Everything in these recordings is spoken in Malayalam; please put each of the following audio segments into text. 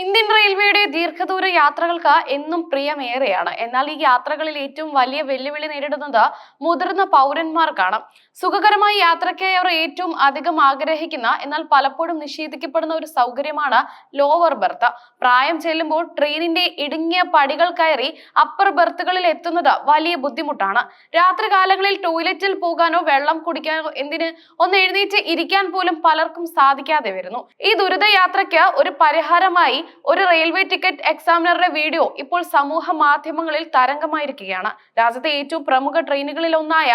ഇന്ത്യൻ റെയിൽവേയുടെ ദീർഘദൂര യാത്രകൾക്ക് എന്നും പ്രിയമേറെയാണ്. എന്നാൽ ഈ യാത്രകളിൽ ഏറ്റവും വലിയ വെല്ലുവിളി നേരിടുന്നത് മുതിർന്ന പൗരന്മാർക്കാണ്. സുഖകരമായ യാത്രയ്ക്കായി അവർ ഏറ്റവും അധികം ആഗ്രഹിക്കുന്ന എന്നാൽ പലപ്പോഴും നിഷേധിക്കപ്പെടുന്ന ഒരു സൗകര്യമാണ് ലോവർ ബർത്ത് പ്രായം ചെല്ലുമ്പോൾ ട്രെയിനിന്റെ ഇടുങ്ങിയ പടികൾ കയറി അപ്പർ ബർത്തുകളിൽ എത്തുന്നത് വലിയ ബുദ്ധിമുട്ടാണ്. രാത്രികാലങ്ങളിൽ ടോയ്ലറ്റിൽ പോകാനോ വെള്ളം കുടിക്കാനോ എന്തിന് ഒന്ന് എഴുന്നേറ്റ് ഇരിക്കാൻ പോലും പലർക്കും സാധിക്കാതെ വരുന്നു. ഈ ദുരിത യാത്രയ്ക്ക് ഒരു പരിഹാരമായി ഒരു റെയിൽവേ ടിക്കറ്റ് എക്സാമിനറുടെ വീഡിയോ ഇപ്പോൾ സമൂഹ മാധ്യമങ്ങളിൽ തരംഗമായിരിക്കുകയാണ്. രാജ്യത്തെ ഏറ്റവും പ്രമുഖ ട്രെയിനുകളിൽ ഒന്നായ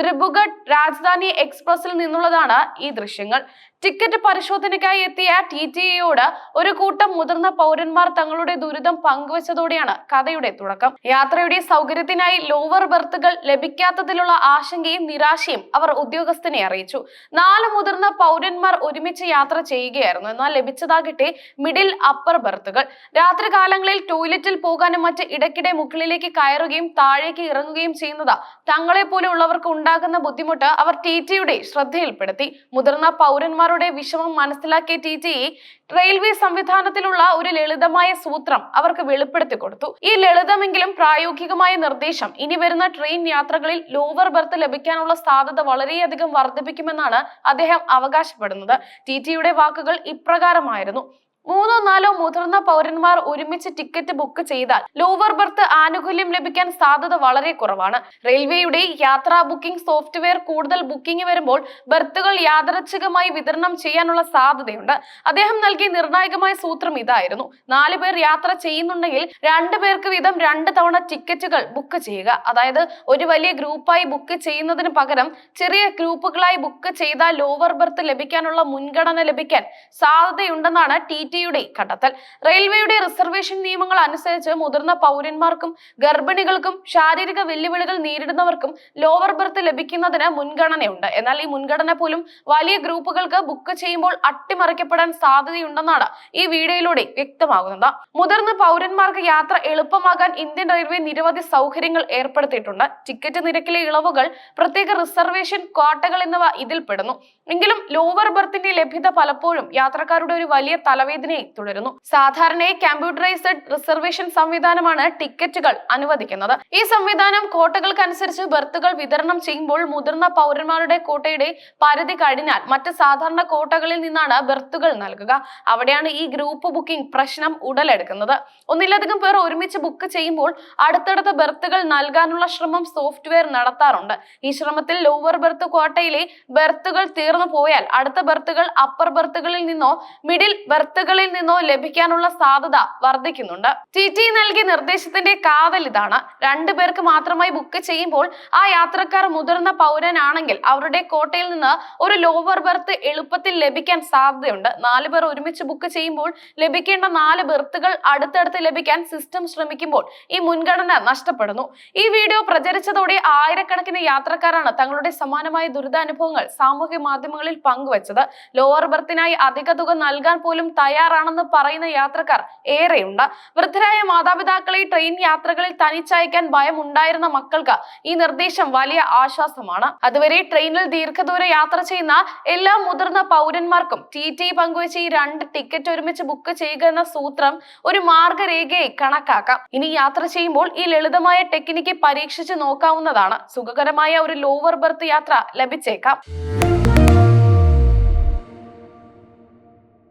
ദ്രിബുഗഡ് രാജധാനി എക്സ്പ്രസിൽ നിന്നുള്ളതാണ് ഈ ദൃശ്യങ്ങൾ. ടിക്കറ്റ് പരിശോധനയ്ക്കായി എത്തിയ ടി ടി എയോട് ഒരു കൂട്ടം മുതിർന്ന പൗരന്മാർ തങ്ങളുടെ ദുരിതം പങ്കുവച്ചതോടെയാണ് കഥയുടെ തുടക്കം. യാത്രയുടെ സൗകര്യത്തിനായി ലോവർ ബെർത്തുകൾ ലഭിക്കാത്തതിലുള്ള ആശങ്കയും നിരാശയും അവർ ഉദ്യോഗസ്ഥനെ അറിയിച്ചു. നാല് മുതിർന്ന പൗരന്മാർ ഒരുമിച്ച് യാത്ര ചെയ്യുകയായിരുന്നു. എന്നാൽ ലഭിച്ചതാകട്ടെ മിഡിൽ അപ്പർ ബർത്തുകൾ. രാത്രികാലങ്ങളിൽ ടോയ്ലറ്റിൽ പോകാനും മറ്റ് ഇടയ്ക്കിടെ മുകളിലേക്ക് കയറുകയും താഴേക്ക് ഇറങ്ങുകയും ചെയ്യുന്നത്. തങ്ങളെ പോലെ ഉള്ളവർക്ക് ഉണ്ടാകുന്ന ബുദ്ധിമുട്ട് അവർ ടി ടിയുടെ ശ്രദ്ധയിൽപ്പെടുത്തി. മുതിർന്ന പൗരന്മാരുടെ വിഷമം മനസ്സിലാക്കിയ ടി ടി റെയിൽവേ സംവിധാനത്തിലുള്ള ഒരു ലളിതമായ സൂത്രം അവർക്ക് വെളിപ്പെടുത്തി കൊടുത്തു. ഈ ലളിതമെങ്കിലും പ്രായോഗികമായ നിർദ്ദേശം. ഇനി വരുന്ന ട്രെയിൻ യാത്രകളിൽ ലോവർ ബർത്ത് ലഭിക്കാനുള്ള സാധ്യത വളരെയധികം വർദ്ധിപ്പിക്കുമെന്നാണ് അദ്ദേഹം അവകാശപ്പെടുന്നത്. ടി ടിയുടെ വാക്കുകൾ ഇപ്രകാരമായിരുന്നു. മൂന്നോ നാലോ മുതിർന്ന പൗരന്മാർ ഒരുമിച്ച് ടിക്കറ്റ് ബുക്ക് ചെയ്താൽ ലോവർ ബർത്ത് ആനുകൂല്യം ലഭിക്കാൻ സാധ്യത വളരെ കുറവാണ്. റെയിൽവേയുടെ യാത്രാ ബുക്കിംഗ് സോഫ്റ്റ്വെയർ കൂടുതൽ ബുക്കിംഗ് വരുമ്പോൾ ബർത്തുകൾ യാദർച്ഛികമായി വിതരണം ചെയ്യാനുള്ള സാധ്യതയുണ്ട്. അദ്ദേഹം നൽകിയ നിർണായകമായ സൂത്രം ഇതായിരുന്നു. നാല് പേർ യാത്ര ചെയ്യുന്നുണ്ടെങ്കിൽ രണ്ടു പേർക്ക് വീതം രണ്ട് തവണ ടിക്കറ്റുകൾ ബുക്ക് ചെയ്യുക. അതായത് ഒരു വലിയ ഗ്രൂപ്പായി ബുക്ക് ചെയ്യുന്നതിന് പകരം ചെറിയ ഗ്രൂപ്പുകളായി ബുക്ക് ചെയ്താൽ ലോവർ ബർത്ത് ലഭിക്കാനുള്ള മുൻഗണന ലഭിക്കാൻ സാധ്യതയുണ്ടെന്നാണ് ടി ടിയുടെ കണ്ടെത്തൽ റെയിൽവേയുടെ റിസർവേഷൻ നിയമങ്ങൾ അനുസരിച്ച് മുതിർന്ന പൗരന്മാർക്കും ഗർഭിണികൾക്കും ശാരീരിക വെല്ലുവിളികൾ നേരിടുന്നവർക്കും ലോവർ ബർത്ത് ലഭിക്കുന്നതിന് മുൻഗണനയുണ്ട്. എന്നാൽ ഈ മുൻഗണന പോലും വലിയ ഗ്രൂപ്പുകൾക്ക് ബുക്ക് ചെയ്യുമ്പോൾ അട്ടിമറിക്കപ്പെടാൻ സാധ്യതയുണ്ടെന്നാണ് ഈ വീഡിയോയിലൂടെ വ്യക്തമാകുന്നത്. മുതിർന്ന പൗരന്മാർക്ക് യാത്ര എളുപ്പമാകാൻ ഇന്ത്യൻ റെയിൽവേ നിരവധി സൗകര്യങ്ങൾ ഏർപ്പെടുത്തിയിട്ടുണ്ട്. ടിക്കറ്റ് നിരക്കിലെ ഇളവുകൾ പ്രത്യേക റിസർവേഷൻ ക്വാട്ടകൾ എന്നിവ ഇതിൽ പെടുന്നു എങ്കിലും ലോവർ ബർത്തിന്റെ ലഭ്യത പലപ്പോഴും യാത്രക്കാരുടെ ഒരു വലിയ തലവേദനയെ തുടരുന്നു. സാധാരണയായി കമ്പ്യൂട്ടറൈസ്ഡ് റിസർവേഷൻ സംവിധാനമാണ് ടിക്കറ്റുകൾ അനുവദിക്കുന്നത്. ഈ സംവിധാനം കോട്ടകൾക്കനുസരിച്ച് ബർത്തുകൾ വിതരണം ചെയ്യുമ്പോൾ മുതിർന്ന പൗരന്മാരുടെ കോട്ടയുടെ പരിധി കഴിഞ്ഞാൽ മറ്റ് സാധാരണ കോട്ടകളിൽ നിന്നാണ് ബർത്തുകൾ നൽകുക. അവിടെയാണ് ഈ ഗ്രൂപ്പ് ബുക്കിംഗ് പ്രശ്നം ഉടലെടുക്കുന്നത്. ഒന്നിലധികം പേർ ഒരുമിച്ച് ബുക്ക് ചെയ്യുമ്പോൾ അടുത്തടുത്ത ബർത്തുകൾ നൽകാനുള്ള ശ്രമം സോഫ്റ്റ്വെയർ നടത്താറുണ്ട്. ഈ ശ്രമത്തിൽ ലോവർ ബർത്ത് കോട്ടയിലെ ബർത്തുകൾ തീർന്നു പോയാൽ അടുത്ത ബർത്തുകൾ അപ്പർ ബർത്തുകളിൽ നിന്നോ മിഡിൽ ബർത്തുകളിൽ നിന്നോ ലഭിക്കാനുള്ള സാധ്യത വർദ്ധിക്കുന്നുണ്ട്. ടി ടി നൽകിയ നിർദ്ദേശത്തിന്റെ കാതൽ ഇതാണ്. രണ്ടു പേർക്ക് മാത്രമായി ബുക്ക് ചെയ്യുമ്പോൾ ആ യാത്രക്കാർ മുതിർന്ന പൗരനാണെങ്കിൽ അവരുടെ കോട്ടയിൽ നിന്ന് ഒരു ലോവർ ബെർത്ത് എളുപ്പത്തിൽ ലഭിക്കാൻ സാധ്യതയുണ്ട്. നാല് പേർ ഒരുമിച്ച് ബുക്ക് ചെയ്യുമ്പോൾ ലഭിക്കേണ്ട നാല് ബെർത്തുകൾ അടുത്തടുത്ത് ലഭിക്കാൻ സിസ്റ്റം ശ്രമിക്കുമ്പോൾ ഈ മുൻഗണന നഷ്ടപ്പെടുന്നു. ഈ വീഡിയോ പ്രചരിച്ചതോടെ ആയിരക്കണക്കിന് യാത്രക്കാരാണ് തങ്ങളുടെ സമാനമായ ദുരിതാനുഭവങ്ങൾ സാമൂഹ്യ മാധ്യമങ്ങളിൽ പങ്കുവച്ചത്. ലോവർ ബെർത്തിനായി അധിക തുക നൽകാൻ പോലും തയ്യാറാണെന്ന് പറയുന്ന യാത്രക്കാർ ഏറെയുണ്ട്. വൃദ്ധരായ മാതാപിതാക്കളെ ട്രെയിൻ യാത്രകളിൽ തനിച്ചയക്കാൻ ഭയം ഉണ്ടായിരുന്ന മക്കൾക്ക് ഈ നിർദ്ദേശം വലിയ ആശ്വാസമാണ്. അതുവരെ ട്രെയിനിൽ ദീർഘദൂര യാത്ര ചെയ്യുന്ന എല്ലാ മുതിർന്ന പൗരന്മാർക്കും ടി ടി പങ്കുവച്ച ഈ രണ്ട് ടിക്കറ്റ് ഒരുമിച്ച് ബുക്ക് ചെയ്യുക എന്ന സൂത്രം ഒരു മാർഗരേഖയെ കണക്കാക്കാം. ഇനി യാത്ര ചെയ്യുമ്പോൾ ഈ ലളിതമായ ടെക്നിക്ക് പരീക്ഷിച്ച് നോക്കാവുന്നതാണ്. സുഖകരമായ ഒരു ലോവർ ബർത്ത് യാത്ര ലഭിച്ചേക്കാം.